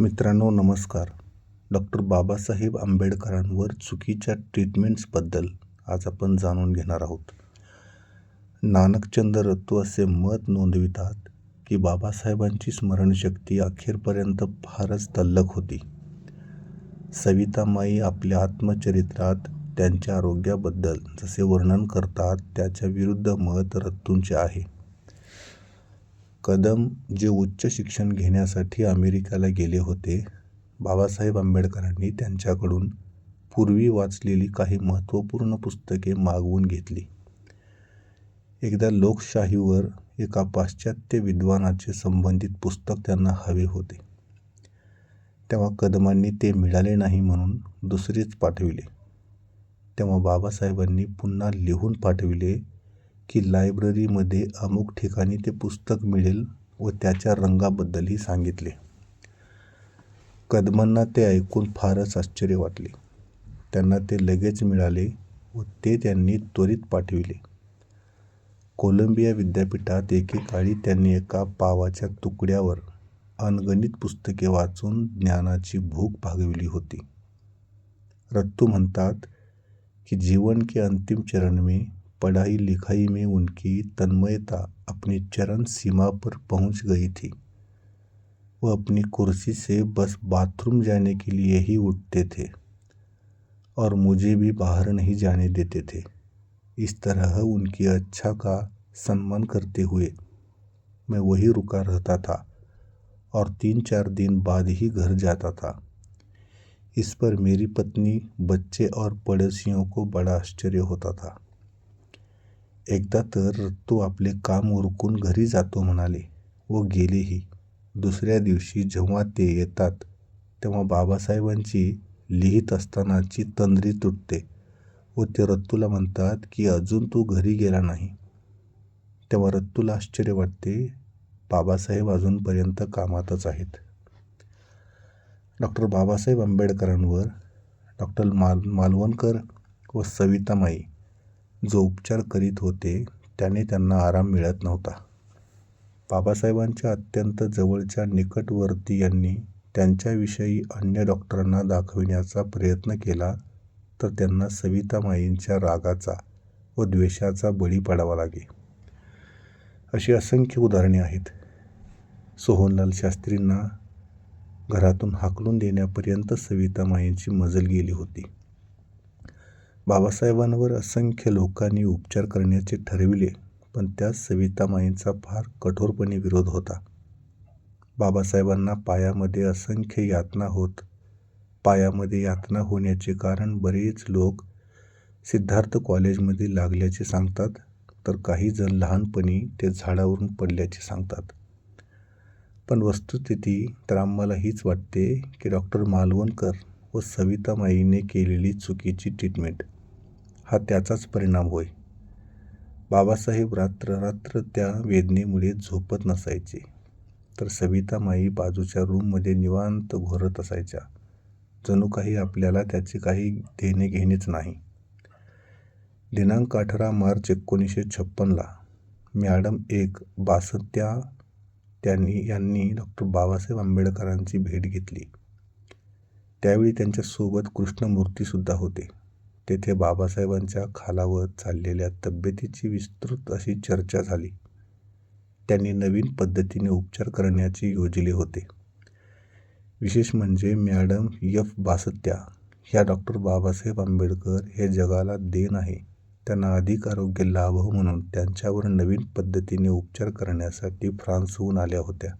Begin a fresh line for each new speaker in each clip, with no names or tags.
मित्रांनो नमस्कार. डॉक्टर बाबासाहेब आंबेडकरांवर चुकीच्या ट्रीटमेंट्सबद्दल आज आपण जाणून घेणार आहोत. नानकचंद रत्तू असे मत नोंदवितात की बाबासाहेबांची स्मरणशक्ती अखेरपर्यंत फारच तल्लक होती. सवितामाई आपल्या आत्मचरित्रात त्यांच्या आरोग्याबद्दल जसे वर्णन करतात त्याच्या विरुद्ध मत रत्तूंचे आहे. कदम जे उच्च शिक्षण घेण्यासाठी अमेरिकेला गेले होते बाबासाहेब आंबेडकरांनी त्यांच्याकडून पूर्वी वाचलेली काही महत्त्वपूर्ण पुस्तके मागवून घेतली. एकदा लोकशाहीवर एका पाश्चात्य विद्वानाचे संबंधित पुस्तक त्यांना हवे होते. तेव्हा कदमांनी ते मिळाले नाही म्हणून दुसरेच पाठविले. तेव्हा बाबासाहेबांनी पुन्हा लिहून पाठविले की लायब्ररीमध्ये अमुक ठिकाणी ते पुस्तक मिळेल व त्याच्या रंगाबद्दलही सांगितले. कदमांना ते ऐकून फारच आश्चर्य वाटले. त्यांना ते लगेच मिळाले व ते त्यांनी त्वरित पाठविले. कोलंबिया विद्यापीठात एकेकाळी त्यांनी एका पावाच्या तुकड्यावर अनगणित पुस्तके वाचून ज्ञानाची भूक भागविली होती. रत्तू म्हणतात की जीवन के अंतिम चरण में पढ़ाई लिखाई में उनकी तन्मयता अपनी चरण सीमा पर पहुँच गई थी। वो अपनी कुर्सी से बस बाथरूम जाने के लिए ही उठते थे और मुझे भी बाहर नहीं जाने देते थे। इस तरह उनकी अच्छा का सम्मान करते हुए मैं वही रुका रहता था और तीन चार दिन बाद ही घर जाता था। इस पर मेरी पत्नी, बच्चे और पड़ोसियों को बड़ा आश्चर्य होता था। एकदा तर रत्तू आपले काम उरकून घरी जातो म्हणाले व गेलेही. दुसऱ्या दिवशी जेव्हा ते येतात तेव्हा बाबासाहेबांची लिहित असतानाची तंद्री तुटते व ते रत्तूला म्हणतात की अजून तू घरी गेला नाही. तेव्हा रत्तूला आश्चर्य वाटते बाबासाहेब अजूनपर्यंत कामातच आहेत. डॉक्टर बाबासाहेब आंबेडकरांवर डॉक्टर माल मालवणकर व सवितामाई जो उपचार करीत होते त्याने त्यांना आराम मिळत नव्हता. बाबासाहेबांच्या अत्यंत जवळच्या निकटवर्ती यांनी त्यांच्याविषयी अन्य डॉक्टरांना दाखविण्याचा प्रयत्न केला तर त्यांना सवितामाईंच्या रागाचा व द्वेषाचा बळी पडावा लागे. अशी असंख्य उदाहरणे आहेत. सोहनलाल शास्त्रींना घरातून हाकलून देण्यापर्यंत सवितामाईंची मजल गेली होती. बाबासाहेबांवर असंख्य लोकांनी उपचार करण्याचे ठरविले पण त्यास सवितामाईंचा फार कठोरपणे विरोध होता. बाबासाहेबांना पायामध्ये असंख्य यातना होत पायामध्ये यातना होण्याचे कारण बरेच लोक सिद्धार्थ कॉलेजमध्ये लागल्याचे सांगतात तर काही जण लहानपणी ते झाडावरून पडल्याचे सांगतात. पण वस्तुस्थिती तर आम्हाला हीच वाटते की डॉक्टर मालवणकर व सवितामाईने केलेली चुकीची ट्रीटमेंट हा त्याचाच परिणाम होय. बाबासाहेब रात्र रात्र त्या वेदनेमुळे झोपत नसायचे. तर सवितामाई बाजूच्या रूममध्ये निवांत घोरत असायच्या. जणू काही आपल्याला त्याचे काही देणे घेणेच नाही. दिनांक अठरा मार्च एकोणीसशे छप्पनला मॅडम एक बासत्या त्यांनी यांनी डॉक्टर बाबासाहेब आंबेडकरांची भेट घेतली. त्यावेळी त्यांच्यासोबत कृष्णमूर्तीसुद्धा होते. तेथे बाबासाहेबांच्या खालावत चाललेल्या तब्येतीची विस्तृत अशी चर्चा झाली. त्यांनी नवीन पद्धतीने उपचार करण्याचे योजले होते. विशेष म्हणजे मॅडम यफ बासत्या ह्या डॉक्टर बाबासाहेब आंबेडकर हे जगाला देण आहे. त्यांना अधिक आरोग्य लाभ म्हणून त्यांच्यावर नवीन पद्धतीने उपचार करण्यासाठी फ्रान्सहून आल्या होत्या.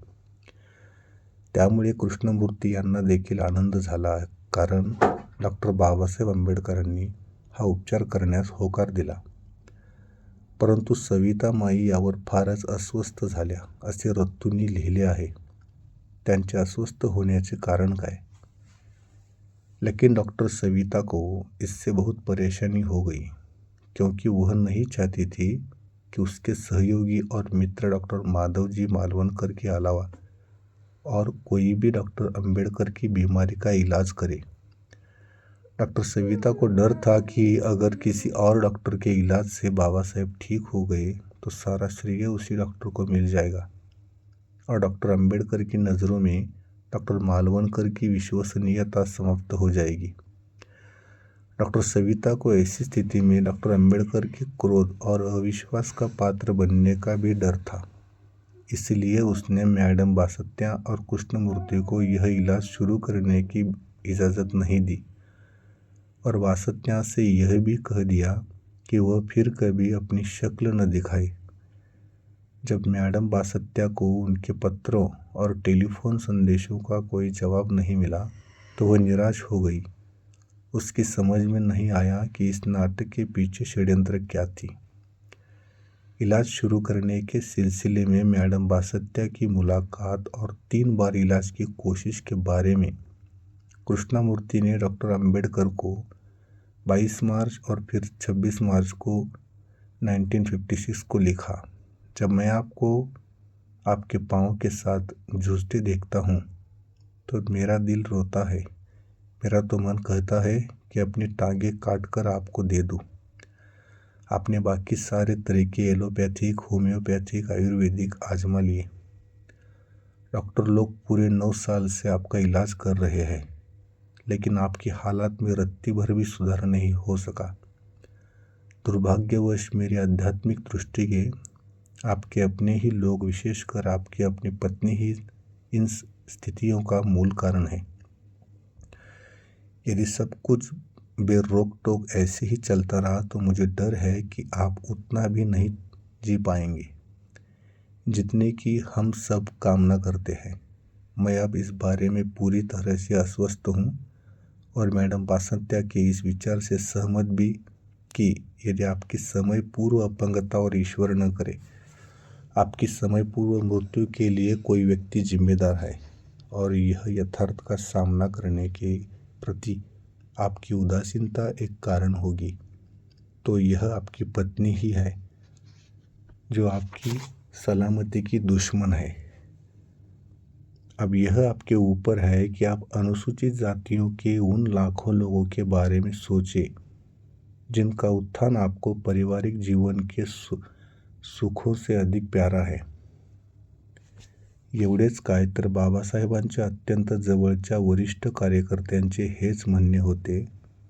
त्यामुळे कृष्णमूर्ती यांना देखील आनंद झाला कारण डॉक्टर बाबासाहेब आंबेडकरांनी हा उपचार करण्यास होकार दिला. परंतु सविता माई यावर फारच अस्वस्थ झाल्या असे रत्तूंनी लिहिले आहे. त्यांचे अस्वस्थ होण्याचे कारण काय? लेकिन डॉक्टर सविता को इससे बहुत परेशानी हो गई क्योंकि वह नहीं चाहती थी कि उसके सहयोगी और मित्र डॉक्टर माधव जी मालवनकर के अलावा और कोई भी डॉक्टर अंबेडकर की बीमारी का इलाज करे। डॉक्टर सविता को डर था कि अगर किसी और डॉक्टर के इलाज से बाबा साहेब ठीक हो गए तो सारा श्रेय उसी डॉक्टर को मिल जाएगा। और डॉक्टर अंबेडकर की नज़रों में डॉक्टर मालवनकर की विश्वसनीयता समाप्त हो जाएगी। डॉक्टर सविता को ऐसी स्थिति में डॉक्टर अंबेडकर के क्रोध और अविश्वास का पात्र बनने का भी डर था। इसलिए उसने मैडम बासत्या और कृष्णमूर्ति को यह इलाज शुरू करने की इजाज़त नहीं दी। और बासत्या से यह भी कह दिया कि वह फिर कभी अपनी शक्ल न दिखाए। जब मैडम बासत्या को उनके पत्रों और टेलीफोन संदेशों का कोई जवाब नहीं मिला तो वह निराश हो गई। उसकी समझ में नहीं आया कि इस नाटक के पीछे षड्यंत्र क्या थी। इलाज शुरू करने के सिलसिले में मैडम बासत्या की मुलाकात और तीन बार इलाज की कोशिश के बारे में कृष्णामूर्ति ने डॉक्टर अंबेडकर को 22 मार्च और फिर 26 मार्च को 1956 को लिखा। जब मैं आपको, आपके पाँव के साथ जूझते देखता हूँ तो मेरा दिल रोता है। मेरा तो मन कहता है कि अपनी टांगें काट कर आपको दे दूँ। आपने बाकी सारे तरीके एलोपैथिक, होम्योपैथिक, आयुर्वेदिक आजमा लिए। डॉक्टर लोग पूरे नौ साल से आपका इलाज कर रहे हैं, लेकिन आपकी हालात में रत्ती भर भी सुधार नहीं हो सका। दुर्भाग्यवश मेरी आध्यात्मिक दृष्टि के आपके अपने ही लोग विशेषकर आपकी अपनी पत्नी ही इन स्थितियों का मूल कारण है। यदि सब कुछ बेरोक टोक ऐसे ही चलता रहा तो मुझे डर है कि आप उतना भी नहीं जी पाएँगे, जितने की हम सब कामना करते हैं। मैं अब इस बारे में पूरी तरह से अस्वस्थ हूँ और मैडम बासंत्या के इस विचार से सहमत भी कि यदि आपकी समय पूर्व अपंगता और ईश्वर न करे, आपकी समय पूर्व मृत्यु के लिए कोई व्यक्ति जिम्मेदार है और यह यथार्थ का सामना करने के प्रति आपकी उदासीनता एक कारण होगी। तो यह आपकी पत्नी ही है, जो आपकी सलामती की दुश्मन है। अब यह आपके ऊपर है कि आप अनुसूचित जातियों के उन लाखों लोगों के बारे में सोचें, जिनका उत्थान आपको पारिवारिक जीवन के सुखों से अधिक प्यारा आहे एवढेच काय तर बाबासाहेबांच्या अत्यंत जवळच्या वरिष्ठ कार्यकर्त्यांचे हेच म्हणणे होते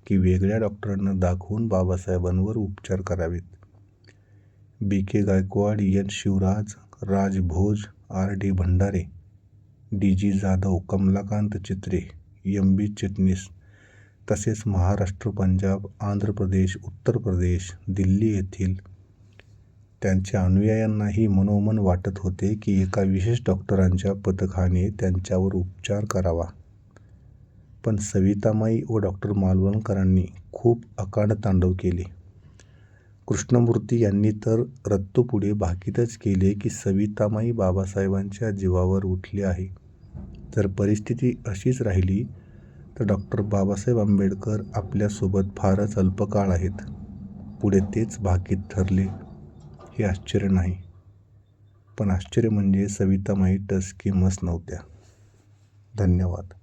की वेगळ्या डॉक्टरांना दाखवून बाबासाहेबांवर उपचार करावेत. B. K. Gaikwad N. Shivraj Raj Bhoj R. D. Bhandare D. G. Jadhav Kamalakant Chitre M. B. Chitnis तसेच महाराष्ट्र पंजाब आंध्र प्रदेश उत्तर प्रदेश दिल्ली येथील त्यांच्या अनुयायांनाही मनोमन वाटत होते की एका विशेष डॉक्टरांच्या पथकाने त्यांच्यावर उपचार करावा. पण सवितामाई व डॉक्टर मालवणकरांनी खूप अकांड तांडव केले. कृष्णमूर्ती यांनी तर रत्तूपुढे भाकीतच केले की सवितामाई बाबासाहेबांच्या जीवावर उठले आहे. जर परिस्थिती अशीच राहिली तर डॉक्टर बाबासाहेब आंबेडकर आपल्यासोबत फारच अल्पकाळ आहेत. पुढे तेच भाकीत ठरले. हे आश्चर्य नाही. पण आश्चर्य म्हणजे सविता माहीतच की मस नव्हत्या. धन्यवाद.